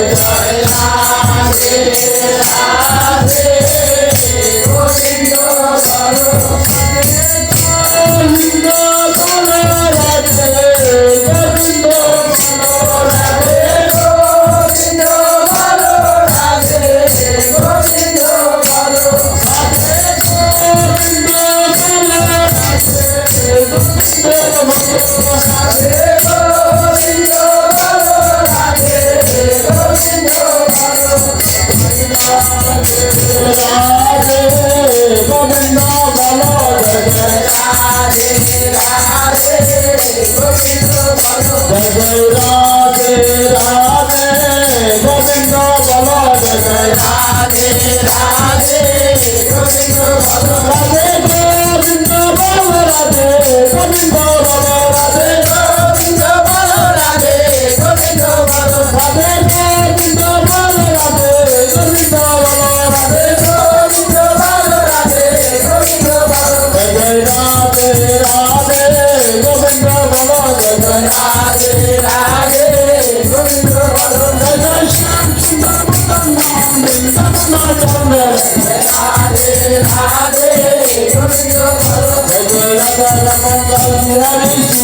la la la saudades.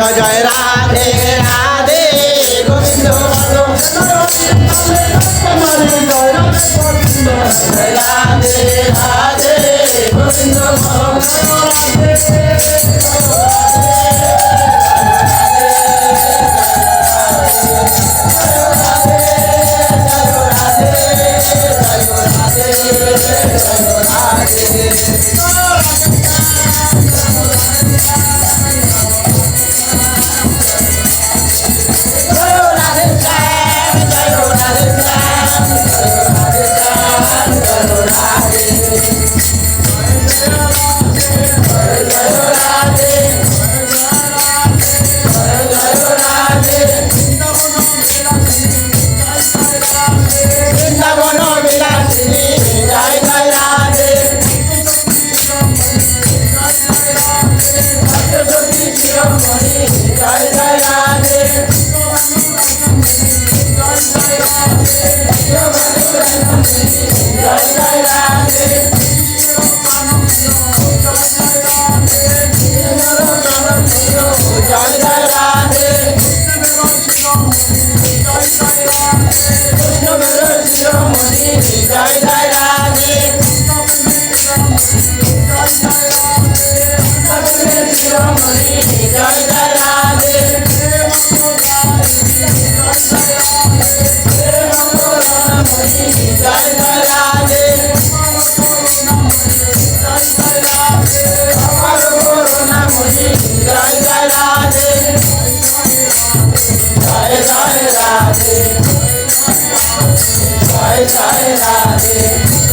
রাজা যায় জয় জয় Radhe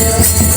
Yeah.